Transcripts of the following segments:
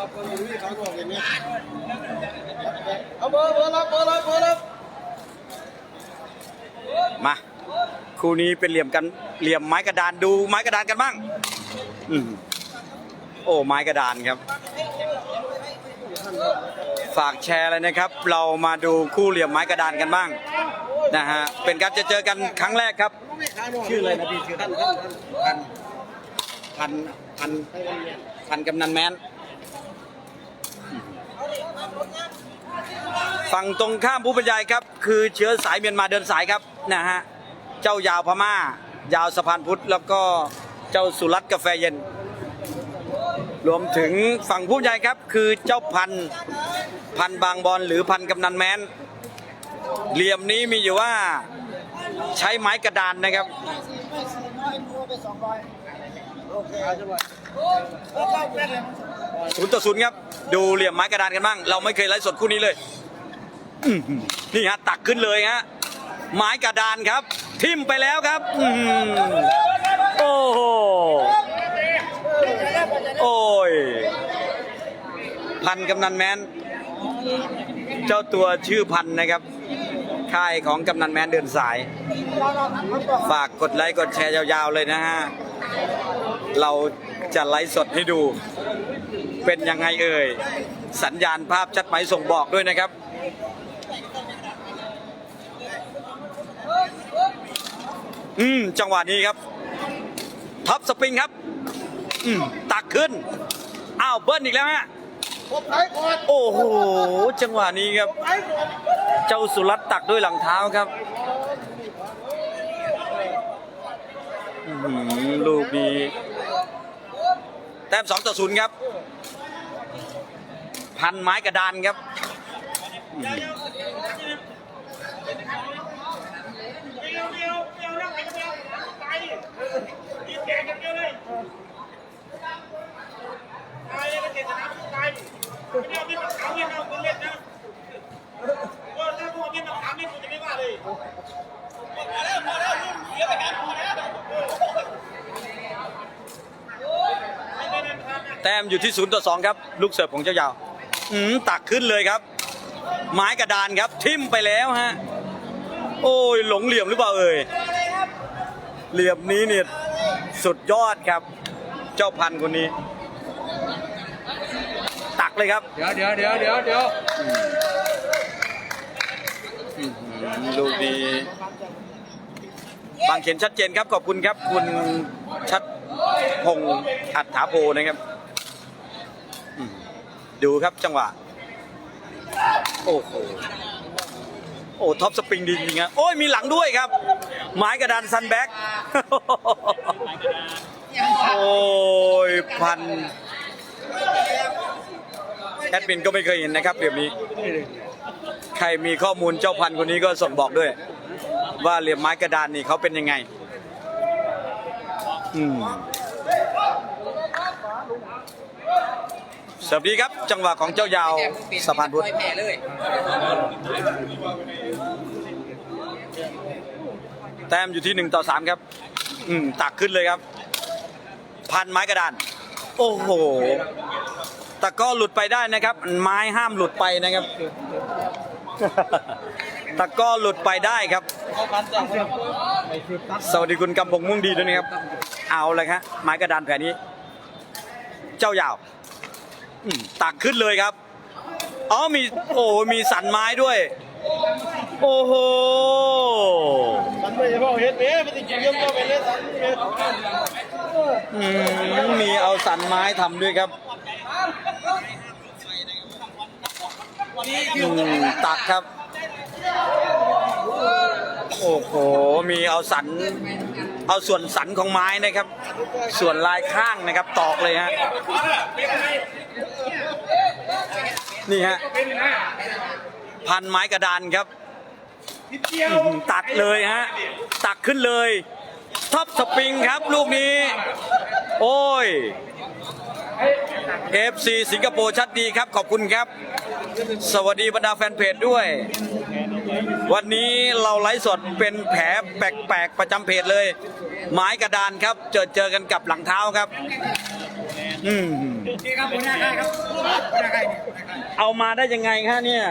เอาเบอร์เบอร์รับเบอร์รับเบอร์รับมาคู่นี้เป็นเหลี่ยมกันเหลี่ยมไม้กระดานดูไม้กระดานกันบ้างอืมโอ้ไม้กระดานครับ ฝากแชร์เลยนะครับ เรามาดูคู่เหลี่ยมไม้กระดานกันบ้างนะฮะเป็นการจะเจอกันครั้งแรกครับชื่ออะไรนะพี่ชื่อท่านท่านท่านพันพันพันกำนันแมน ฝั่งตรงข้ามผู้บรรยายครับ คือเชื้อสายเมียนมาเดินสายครับนะฮะเจ้ายาวพม่า ยาวสะพานพุทธแล้วก็เจ้าสุรัตกาแฟเย็น รวมถึงฝั่งผู้บรรยายครับ คือเจ้าพันพันบางบอลหรือพันกำนันแมนเหลี่ยมนี้มีอยู่ว่าใช้ไม้กระดานนะครับศูนย์ต่อศูนย์ครับ ดูเหลี่ยมไม้กระดานกันบ้าง เราไม่เคยไลฟ์สดคู่นี้เลย อื้อหือนี่ฮะตักขึ้นเลยฮะไม้กระดานครับ ทิ่มไปแล้วครับอื้อหือโอ้โหโอ้ย พันกำนันแมนเจ้าตัวชื่อพันนะครับค่ายของกำนันแมนเดินสาย ฝากกดไลค์กดแชร์ยาวๆเลยนะฮะ เราจะไลฟ์สดให้ดู เป็นยังไงเอ่ย สัญญาณภาพชัดไหมส่งบอกด้วยนะครับ อืมจังหวะนี้ครับ ท็อปสปริงครับ อืมตักขึ้น อ้าวเบิ้ลอีกแล้วฮะโอ้โห จังหวะนี้ครับ เจ้าสุรัตน์ตักด้วยหลังเท้าครับลูกนี้แต้มสองต่อศูนย์ครับ พันไม้กระดานครับ อื้อหือแต้มอยู่ที่ศูนย์ต่อสองครับ ลูกเสิร์ฟของเจ้ายาว อืมตักขึ้นเลยครับ ไม้กระดานครับ ทิ่มไปแล้วฮะ โอ้ยหลงเหลี่ยมหรือเปล่าเอ่ยเหลี่ยมนี้เนี่ยสุดยอดครับ เจ้าพันธุ์คนนี้ ตักเลยครับ เดี๋ยวเดี๋ยวเดี๋ยวเดี๋ยวเดี๋ยวลูกนี้บางเขียนชัดเจนครับขอบคุณครับ คุณชัดพงษ์อัฏฐาโพนะครับอืมดูครับจังหวะ โอ้โห โอ้ท็อปสปริงดีจริงๆอะโอ้ยมีหลังด้วยครับ ไม้กระดานซันแบ็กโอ้ยพันแอดมินก็ไม่เคยเห็นนะครับเดี๋ยวนี้ ใครมีข้อมูลเจ้าพันคนนี้ก็ส่งบอกด้วย ว่าเหลี่ยมไม้กระดานนี่เขาเป็นยังไง อืม สวัสดีครับ จังหวะของเจ้ายาวสะพานพุทธแพ้เลยแต้มอยู่ที่หนึ่งต่อสามครับ อืมตักขึ้นเลยครับ พันไม้กระดาน โอ้โหแต่ก็หลุดไปได้นะครับ ไม้ห้ามหลุดไปนะครับ ตะกร้อหลุดไปได้ครับ สวัสดีคุณกำพงมุ่งดีด้วยนะครับ เอาเลยครับไม้กระดานแผ่นนี้ เจ้ายาว อืมตักขึ้นเลยครับ อ๋อมีโอ้มีสันไม้ด้วย โอ้โห สันไม่ใช่พ่อเฮ็ดเอ๊ะไม่ติดเกี่ยวกับเป็นเลยสันเฮ็ดอืมมีเอาสันไม้ทำด้วยครับอืมตักครับ โอ้โห มีเอาสัน เอาส่วนสันของไม้นะครับ ส่วนลายข้างนะครับ ตอกเลยฮะ นี่ฮะพันไม้กระดานครับ ตัดเลยฮะ ตักขึ้นเลยท็อปสปริงครับลูกนี้ โอ้ย FC สิงคโปร์ชัดดีครับ ขอบคุณครับ สวัสดีบรรดาแฟนเพจด้วย วันนี้เราไลฟ์สดเป็นแผลแปลกๆ ประจำเพจเลย ไม้กระดานครับ เจอเจอกันกับหลังเท้าครับ อืมนี่ครับหัวหน้าครับหัวหน้าค่ายเนี่ยหัวหน้าค่าย เอามาได้ยังไงคะเนี่ย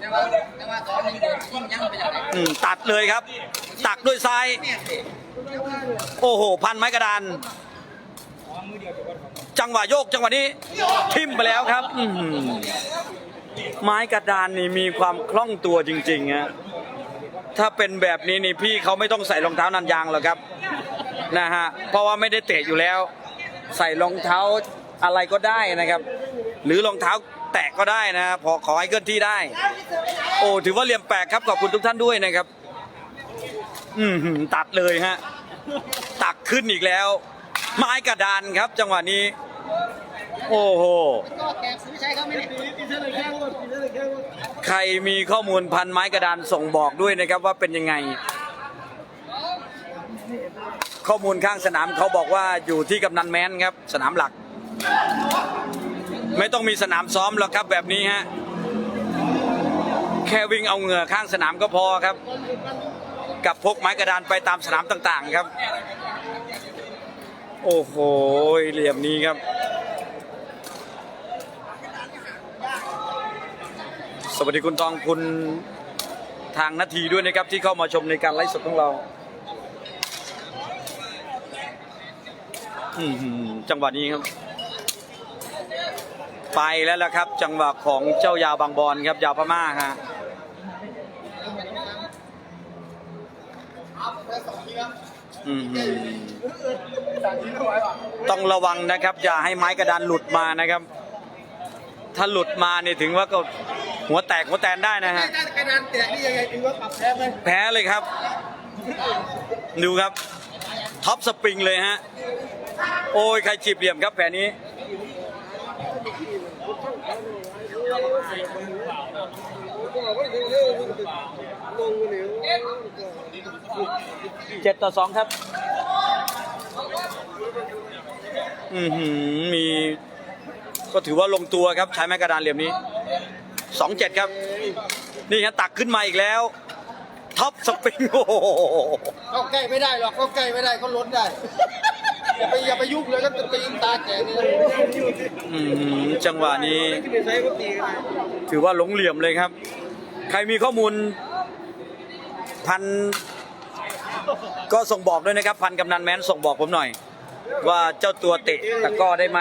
แต่ว่าแต่ว่าตอนนี้ยิงยังไปจากไหนอืมตัดเลยครับ ตักด้วยซ้าย เนี่ยสิโอ้โห พันไม้กระดาน จังหวะโยกจังหวะนี้ ทิ่มไปแล้วครับอื้อหือไม้กระดานนี่มีความคล่องตัวจริงๆฮะถ้าเป็นแบบนี้นี่พี่เขาไม่ต้องใส่รองเท้านันยางหรอกครับนะฮะเพราะว่าไม่ได้เตะอยู่แล้ว ใส่รองเท้าอะไรก็ได้นะครับ หรือรองเท้าแตะก็ได้นะพอขอให้เคลื่อนที่ได้ โอ้ถือว่าเหลี่ยมแปลกครับขอบคุณทุกท่านด้วยนะครับ อืมตัดเลยฮะตักขึ้นอีกแล้ว ไม้กระดานครับ จังหวะนี้ โอ้โหใครมีข้อมูลพันไม้กระดานส่งบอกด้วยนะครับว่าเป็นยังไง ข้อมูลข้างสนามเขาบอกว่าอยู่ที่กำนันแมนครับ สนามหลัก ไม่ต้องมีสนามซ้อมหรอกครับแบบนี้ฮะแค่วิ่งเอาเหงื่อข้างสนามก็พอครับ กับพกไม้กระดานไปตามสนามต่างๆครับ โอ้โหเหลี่ยมนี้ครับ สวัสดีคุณตองคุณทางนาทีด้วยนะครับที่เข้ามาชมในการไลฟ์สดของเราจังหวะนี้ครับ ไปแล้วล่ะครับ จังหวะของเจ้ายาวบางบอนครับยาวพม่าฮะต้องระวังนะครับอย่าให้ไม้กระดานหลุดมานะครับ ถ้าหลุดมาเนี่ยถึงว่าก็หัวแตกหัวแตนได้นะฮะกระดานแตกนี่ยังไงถือว่าปรับแพ้ไหมแพ้เลยครับ ดูครับท็อปสปริงเลยฮะ โอ้ยใครจีบเหลี่ยมครับแผนนี้ เจ็ดต่อสองครับ อือหือ มี ก็ถือว่าลงตัวครับ ใช้ไม้กระดานเหลี่ยมนี้สองเจ็ดครับ นี่ฮะตักขึ้นมาอีกแล้ว ท็อปสปริงโอ้โหเขาใกล้ไม่ได้หรอกเขาใกล้ไม่ได้เขาลดได้ อย่าไปอย่าไปยุ่งเลยก็จะตีนตาแก่นี่อืมจังหวะนี้ถือว่าหลงเหลี่ยมเลยครับ ใครมีข้อมูล พัน ก็ส่งบอกด้วยนะครับ พันกำนันแม้นส่งบอกผมหน่อย ว่าเจ้าตัวเตะตะกร้อได้ไหม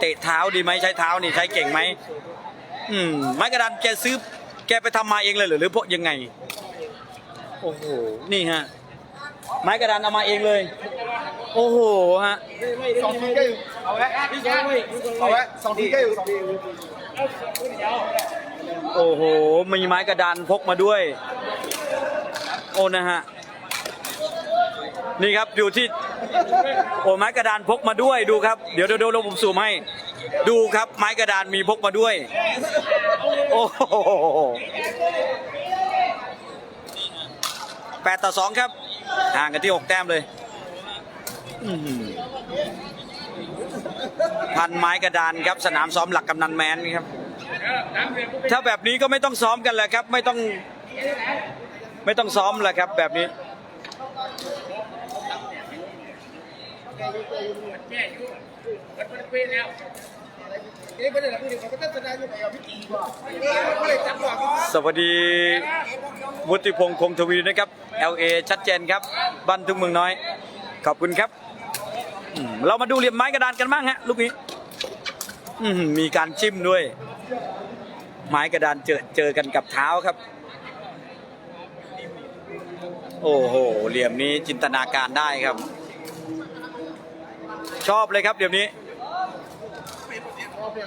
เตะเท้าดีไหมใช้เท้านี่ใช้เก่งไหมอืมไม้กระดานแกซื้อ แกไปทำมาเองเลยเหรือหรือพวกยังไง โอ้โห นี่ฮะ ไม้กระดานเอามาเองเลย โอ้โหฮะสองทีก็อยู่เอาไว้พี่ช้างเอาไว้สองทีก็อยู่สองทีโอ้โหมีไม้กระดานพกมาด้วย โอ้นะฮะนี่ครับอยู่ที่โอ้ไม้กระดานพกมาด้วยดูครับเดี๋ยวเดี๋ยวเดี๋ยวผมซูมให้ดูครับไม้กระดานมีพกมาด้วย โอ้โหแปดต่อสองครับห่างกันที่หกแต้มเลยอื้อหือ พันไม้กระดานครับ สนามซ้อมหลักกำนันแมนครับ ถ้าแบบนี้ก็ไม่ต้องซ้อมกันแหละครับ ไม่ต้องไม่ต้องซ้อมแหละครับ แบบนี้สวัสดีวุฒิพงษ์คงทวีนะครับ LA ชัดเจนครับ บ้านทุ่งเมืองน้อย ขอบคุณครับ เรามาดูเหลี่ยมไม้กระดานกันบ้างฮะลูกนี้มีการจิ้มด้วย ไม้กระดานเจอเจอกันกับเท้าครับ โอ้โหเหลี่ยมนี้จินตนาการได้ครับ ชอบเลยครับเหลี่ยมนี้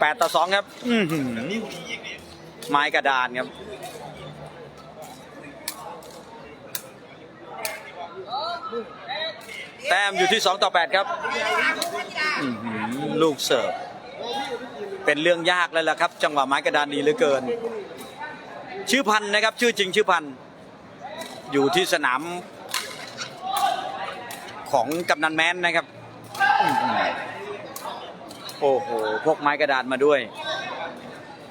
แปดต่อสองครับไม้กระดานครับ แต้มอยู่ที่ 2 ต่อ 8 ครับอื้อหือลูกเสิร์ฟเป็นเรื่องยากแล้วล่ะครับ จังหวะไม้กระดานดีเหลือเกิน ชื่อพันธุ์นะครับ ชื่อจริงชื่อพันธุ์อยู่ที่สนาม ของกำนันแม้นนะครับอื้อหือโอ้โหพกไม้กระดานมาด้วย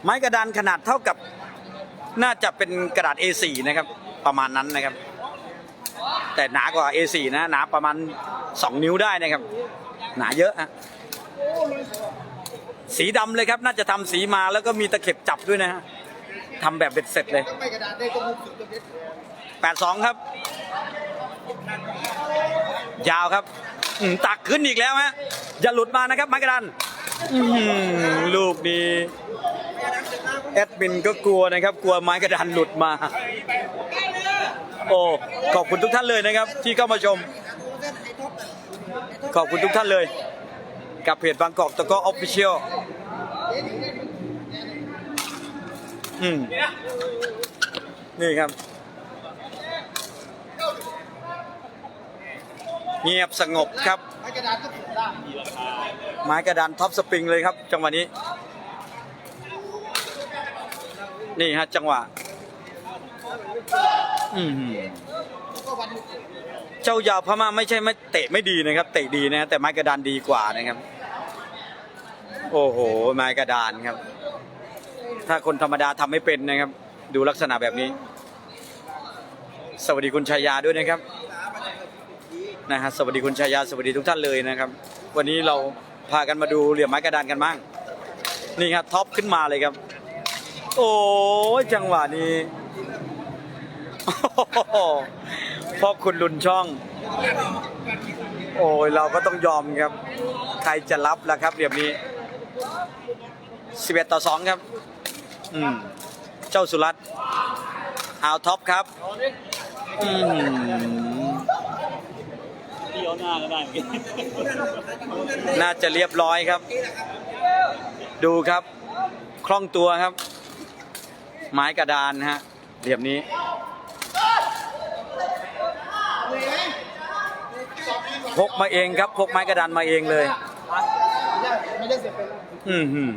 ไม้กระดานขนาดเท่ากับน่าจะเป็นกระดาษ A4 นะครับ ประมาณนั้นนะครับ แต่หนากว่า A4 นะหนาประมาณ 2 นิ้วได้นะครับ หนาเยอะอะสีดำเลยครับ น่าจะทำสีมาแล้วก็มีตะเข็บจับด้วยนะฮะทำแบบเบ็ดเสร็จเลยไม่กระดาษได้ก็มุมสุดตรงนี้แปดสองครับ ยาวครับตักขึ้นอีกแล้วฮะอย่าหลุดมานะครับไม้กระดานลูกนี้แอดมินก็กลัวนะครับ กลัวไม้กระดานหลุดมา โอ้ขอบคุณทุกท่านเลยนะครับ ที่เข้ามาชม ขอบคุณทุกท่านเลย กับเพจบางกอกตะก้อออฟฟิเชียลอืมนี่ครับ เงียบสงบครับ ไม่กระดาษก็ถูกได้ไม้กระดานท็อปสปริงเลยครับ จังหวะนี้ นี่ฮะจังหวะ อือหือก็วันเจ้ายาวพม่าไม่ใช่ไม่เตะไม่ดีนะครับ เตะดีนะแต่ไม้กระดานดีกว่านะครับ โอ้โห ไม้กระดานครับ ถ้าคนธรรมดาทำไม่เป็นนะครับ ดูลักษณะแบบนี้ สวัสดีคุณชายาด้วยนะครับนะฮะสวัสดีคุณชายาสวัสดีทุกท่านเลยนะครับ วันนี้เราพากันมาดูเหลี่ยมไม้กระดานกันบ้างนี่ครับท็อปขึ้นมาเลยครับ โอ้จังหวะนี้ พ่อคุณลุนช่อง โอ้ยเราก็ต้องยอมครับ ใครจะรับล่ะครับเหลี่ยมนี้11ต่อ2ครับอืมเจ้าสุรัตน์เอาท็อปครับอืมเดียวหน้าก็ได้ น่าจะเรียบร้อยครับ ดูครับ คล่องตัวครับ ไม้กระดานฮะเหลี่ยมนี้ พกมาเองครับพกไม้กระดานมาเองเลยไม่ได้เสียไปอืมหืม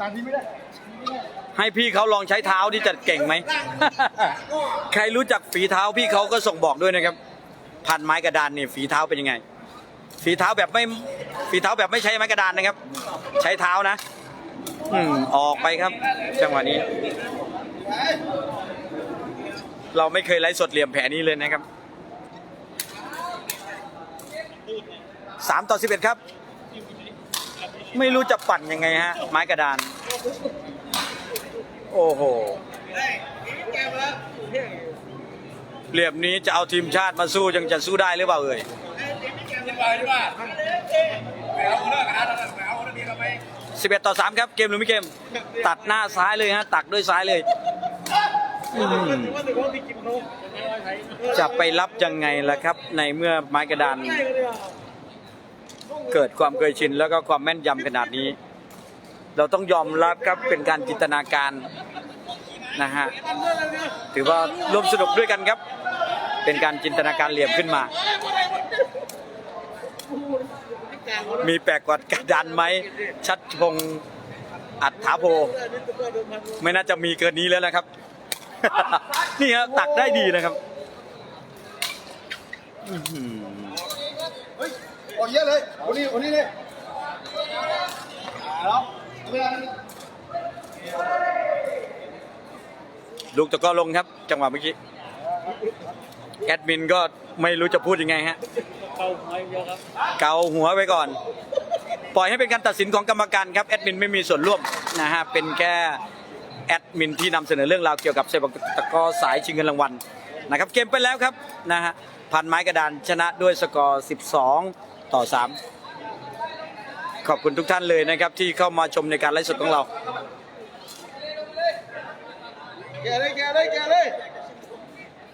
ตามที่ไม่ได้ให้พี่เขาลองใช้เท้าที่จะเก่งไหม ใครรู้จักฝีเท้าพี่เขาก็ส่งบอกด้วยนะครับ พันไม้กระดานนี่ฝีเท้าเป็นยังไง ฝีเท้าแบบไม่ฝีเท้าแบบไม่ใช้ไม้กระดานนะครับ ใช้เท้านะ อืมออกไปครับ จังหวะนี้ เราไม่เคยไลฟ์สดเหลี่ยมแผลนี้เลยนะครับ สามต่อสิบเอ็ดครับ ไม่รู้จะปั่นยังไงฮะ ไม้กระดาน โอ้โหเหลี่ยมนี้จะเอาทีมชาติมาสู้ยังจะสู้ได้หรือเปล่าเอ่ยสิบเอ็ดต่อสามครับเกมหรือไม่เกม ตัดหน้าซ้ายเลยฮะตักด้วยซ้ายเลย จะไปรับยังไงล่ะครับ ในเมื่อไม้กระดาน เกิดความเคยชินแล้วก็ความแม่นยำขนาดนี้ เราต้องยอมรับครับเป็นการจินตนาการนะฮะถือว่าร่วมสนุกด้วยกันครับ เป็นการจินตนาการเหลี่ยมขึ้นมา มีแปลกกว่ากระดานไหมชัดพงอัฏฐาโพ ไม่น่าจะมีเกินนี้แล้วนะครับ นี่ครับตักได้ดีนะครับ อื้อหือเฮ้ยโอ้เยอะเลยโอ้นี่โอ้นี่เลยแล้วเวลาลูกตะกร้อลงครับ จังหวะเมื่อกี้ แอดมินก็ไม่รู้จะพูดยังไงฮะเข้าไม้เยอะครับเกาหัวไปก่อน ปล่อยให้เป็นการตัดสินของกรรมการครับ แอดมินไม่มีส่วนร่วมนะฮะ เป็นแค่แอดมินที่นำเสนอเรื่องราวเกี่ยวกับเซปักตะกร้อสายชิงเงินรางวัลนะครับ เกมไปแล้วครับนะฮะพันไม้กระดานชนะด้วยสกอร์ 12 ต่อ 3 ขอบคุณทุกท่านเลยนะครับที่เข้ามาชมในการไลฟ์สดของเราแกเลยแกเลยแกเลย